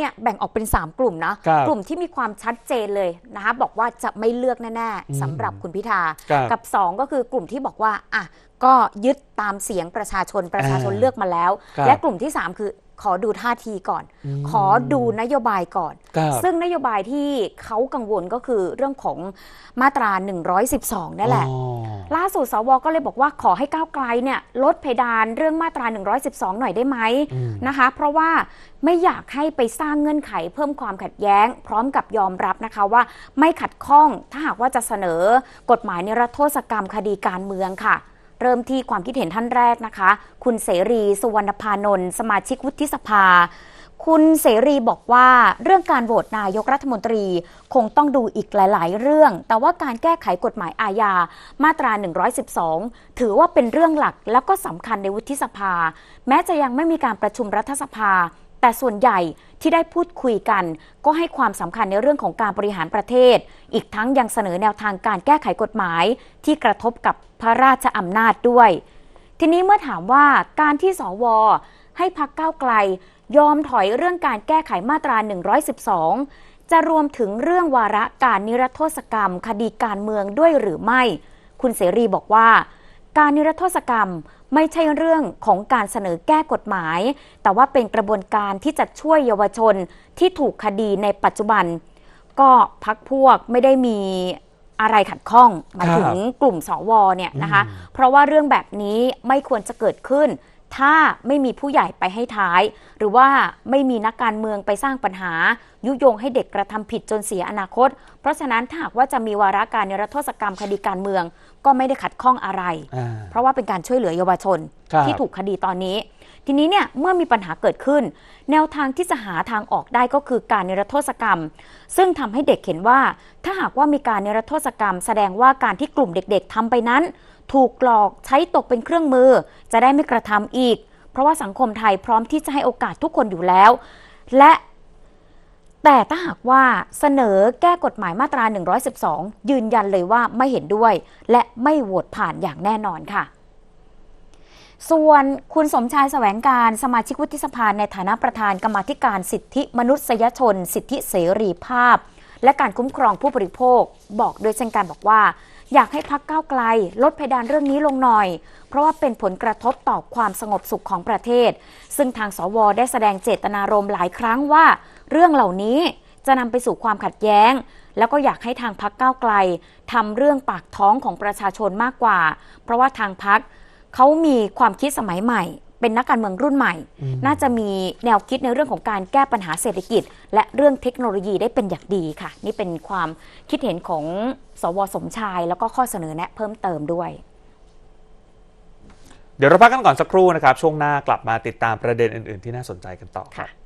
เนี่ยแบ่งออกเป็น 3 กลุ่มนะ ครับกลุ่มที่มีความชัดเจนเลยนะคะบอกว่าจะไม่เลือกแน่อืมๆสำหรับคุณพิธา ครับกับ 2 ก็คือกลุ่มที่บอกว่าอะก็ยึดตามเสียงประชาชนประชาชนอ่าเลือกมาแล้ว ครับ และกลุ่มที่ 3 คือขอดูท่าทีก่อน มขอดูนโยบายก่อน ครับซึ่งนโยบายที่เขากังวลก็คือเรื่องของมาตรา 112 นั่นแหละ อ๋อ ล่าสุดสวก็เลยบอกว่าขอให้ก้าวไกลเนี่ยลดเพดานเรื่องมาตรา 112 หน่อยได้ไหมอืมนะคะ เพราะว่าไม่อยากให้ไปสร้างเงื่อนไขเพิ่มความขัดแย้ง พร้อมกับยอมรับนะคะว่าไม่ขัดข้องถ้าหากว่าจะเสนอกฎหมายนิรโทษกรรมคดีการเมืองค่ะ เริ่มที่ความคิดเห็นท่านแรกนะคะ คุณเสรี สุวรรณพานนท์สมาชิกวุฒิสภา คุณเสรีบอกว่าเรื่องการโหวตนายกรัฐมนตรีคงต้องดูอีกหลาย ๆ เรื่อง แต่ว่าการแก้ไขกฎหมายอาญามาตรา 112 ถือว่าเป็นเรื่องหลักแล้วก็สำคัญในวุฒิสภา แม้จะยังไม่มีการประชุมรัฐสภา แต่ส่วนใหญ่ที่ได้พูดคุยกัน ก็ให้ความสำคัญในเรื่องของการบริหารประเทศ อีกทั้งยังเสนอแนวทางการแก้ไขกฎหมาย ที่กระทบกับพระราชอำนาจด้วย ทีนี้เมื่อถามว่าการที่สวให้พักก้าวไกล ยอมถอยเรื่องการแก้ไขมาตรา 112 จะรวมถึงเรื่องวาระการนิรโทษกรรม คดีการเมืองด้วยหรือไม่ คุณเสรีบอกว่า การนิรโทษกรรมไม่ใช่เรื่องของการเสนอแก้กฎหมาย แต่ว่าเป็นกระบวนการที่จะช่วยเยาวชนที่ถูกคดีในปัจจุบัน ก็พักพวกไม่ได้มีอะไรขัดข้องมาถึงกลุ่มสวเนี่ยนะคะ เพราะว่าเรื่องแบบนี้ไม่ควรจะเกิดขึ้น ถ้าไม่มีผู้ใหญ่ไปให้ท้าย หรือว่าไม่มีนักการเมืองไปสร้างปัญหา ยุยงให้เด็กกระทำผิดจนเสียอนาคต เพราะฉะนั้นถ้าหากว่าจะมีวาระการนิรโทษกรรมคดีการเมือง ก็ไม่ได้ขัดข้องอะไรอ่าเพราะว่าเป็นการช่วยเหลือเยาวชนครับที่ถูกคดีตอนนี้ ทีนี้เนี่ยเมื่อมีปัญหาเกิดขึ้น แนวทางที่จะหาทางออกได้ก็คือการนิรโทษกรรม ซึ่งทำให้เด็กเห็นว่า ถ้าหากว่ามีการนิรโทษกรรม แสดงว่าการที่กลุ่มเด็กๆทำไปนั้น ถูกหลอกใช้ตกเป็นเครื่องมือ จะได้ไม่กระทำอีก เพราะว่าสังคมไทยพร้อมที่จะให้โอกาสทุกคนอยู่แล้ว และแต่ถ้าหากว่าเสนอแก้กฎหมายมาตรา 112 ยืนยันเลยว่าไม่เห็นด้วย และไม่โหวตผ่านอย่างแน่นอนค่ะ ส่วนคุณสมชายแสวงการสมาชิกวุฒิสภาในฐานะประธานกรรมาธิการสิทธิมนุษยชน สิทธิเสรีภาพ และการคุ้มครองผู้บริโภค บอกโดยเช่นกันบอกว่า อยากให้พักก้าวไกล ลดเพดานเรื่องนี้ลงหน่อย เพราะว่าเป็นผลกระทบต่อความสงบสุขของประเทศ ซึ่งทางสวได้แสดงเจตนารมณ์หลายครั้งว่า เรื่องเหล่านี้จะนำไปสู่ความขัดแย้ง แล้วก็อยากให้ทางพักก้าวไกลทำเรื่องปากท้องของประชาชนมากกว่า เพราะว่าทางพัก เขามีความคิดสมัยใหม่ เป็นนักการเมืองรุ่นใหม่อืมน่าจะมีแนวคิดในเรื่องของการแก้ปัญหาเศรษฐกิจ และเรื่องเทคโนโลยีได้เป็นอย่างดีค่ะ นี่เป็นความคิดเห็นของสวสมชาย แล้วก็ข้อเสนอแนะเพิ่มเติมด้วยเดี๋ยวเราพักกันก่อนสักครู่นะครับ ช่วงหน้ากลับมาติดตามประเด็นอื่น ๆ ที่น่าสนใจกันต่อครับค่ะ